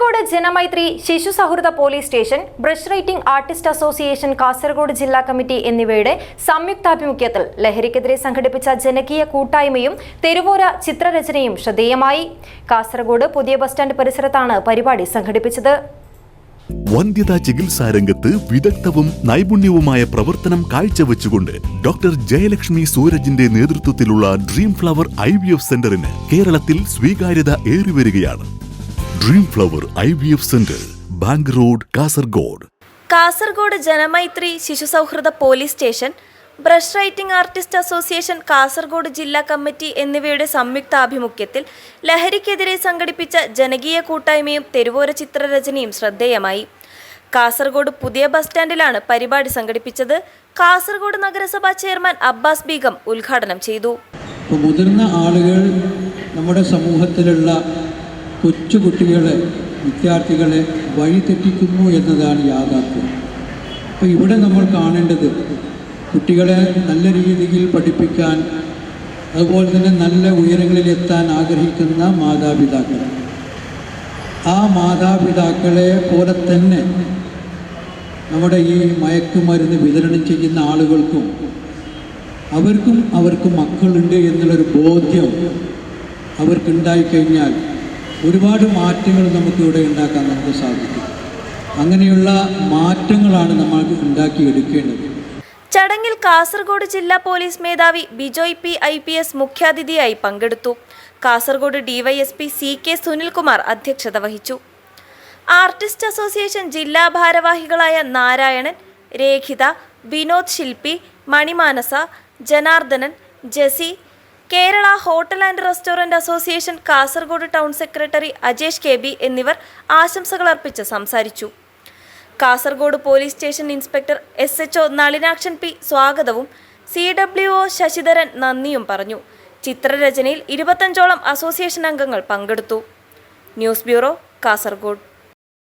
കാസർഗോഡ് ജനമൈത്രി ശിശു സൗഹൃദ police station brush writing artist association Kasaragod ജില്ലാ കമ്മിറ്റി എന്നിവയുടെ സംയുക്താഭിമുഖ്യത്തിൽ ലഹരിക്കെതിരെ സംഘടിപ്പിച്ച ജനകീയ കൂട്ടായ്മയും തെരുവോര ചിത്രരചനയും ശ്രദ്ധേയമായി. കാസർഗോഡ് പുതിയ ബസ് സ്റ്റാൻഡ് പരിസരത്താണ് പരിപാടി സംഘടിപ്പിച്ചത്. വന്ധ്യതാ ചികിത്സാ രംഗത്ത് വിദഗ്ധവും നൈപുണ്യവുമായ പ്രവർത്തനം കാഴ്ചവെച്ചുകൊണ്ട് ഡോക്ടർ ജയലക്ഷ്മി സൂരജിന്റെ നേതൃത്വത്തിലുള്ള dream flower I V F സെന്ററിന് കേരളത്തിൽ സ്വീകാര്യത ഏറിവരികയാണ്. Dream flower I V F centre bank road Kasaragod Kasaragod Janamaithri ശിശു സൗഹൃദ police station brush writing artist association Kasaragod ജില്ലാ കമ്മിറ്റി എന്നിവയുടെ സംയുക്താഭിമുഖ്യത്തിൽ ലഹരിക്കെതിരെ സംഘടിപ്പിച്ച ജനകീയ കൂട്ടായ്മയും തെരുവോര ചിത്രരചനയും ശ്രദ്ധേയമായി. കാസർഗോഡ് പുതിയ ബസ് സ്റ്റാൻഡിലാണ് പരിപാടി സംഘടിപ്പിച്ചത്. കാസർഗോഡ് നഗരസഭാ ചെയർമാൻ അബ്ബാസ് ബീഗം ഉദ്ഘാടനം ചെയ്തു. മുതിർന്ന ആളുകൾ നമ്മുടെ സമൂഹത്തിലുള്ള കൊച്ചു കുട്ടികളെ വിദ്യാർത്ഥികളെ വഴിതെറ്റിക്കുന്നു എന്നതാണ് യാഥാർത്ഥ്യം. അപ്പോൾ ഇവിടെ നമ്മൾ കാണേണ്ടത് കുട്ടികളെ നല്ല രീതിയിൽ പഠിപ്പിക്കാൻ അതുപോലെ തന്നെ നല്ല ഉയരങ്ങളിൽ എത്താൻ ആഗ്രഹിക്കുന്ന മാതാപിതാക്കൾ. ആ മാതാപിതാക്കളെ പോലെ തന്നെ നമ്മുടെ ഈ മയക്കുമരുന്ന് വിതരണം ചെയ്യുന്ന ആളുകൾക്കും അവർക്കും അവർക്ക് മക്കളുണ്ട് എന്നുള്ളൊരു ബോധ്യം അവർക്കുണ്ടായിക്കഴിഞ്ഞാൽ ഒരുപാട് മാറ്റങ്ങൾ നമുക്കിവിടെ ഉണ്ടാക്കാൻ നമുക്ക് സാധിക്കും. അങ്ങനെയുള്ള മാറ്റങ്ങളാണ് നമ്മൾ ഉണ്ടാക്കിയെടുക്കേണ്ടത് ചടങ്ങിൽ കാസർഗോഡ് ജില്ലാ പോലീസ് മേധാവി Bijoy P I P S മുഖ്യാതിഥിയായി പങ്കെടുത്തു. Kasaragod DYSP C K Sunilkumar അധ്യക്ഷത വഹിച്ചു. ആർട്ടിസ്റ്റ് അസോസിയേഷൻ ജില്ലാ ഭാരവാഹികളായ നാരായണൻ രേഖിത വിനോദ് ശില്പി മണിമാനസ ജനാർദ്ദനൻ ജസി Kerala hotel and restaurant association Kasaragod town secretary Ajesh K B എന്നിവർ ആശംസകൾ അർപ്പിച്ച് സംസാരിച്ചു. Kasaragod police station inspector S H O Nalinakshan P സ്വാഗതവും സി ഡബ്ല്യു ഒ ശശിധരൻ നന്ദിയും പറഞ്ഞു. ചിത്രരചനയിൽ ഇരുപത്തഞ്ചോളം അസോസിയേഷൻ അംഗങ്ങൾ പങ്കെടുത്തു. News bureau Kasaragod.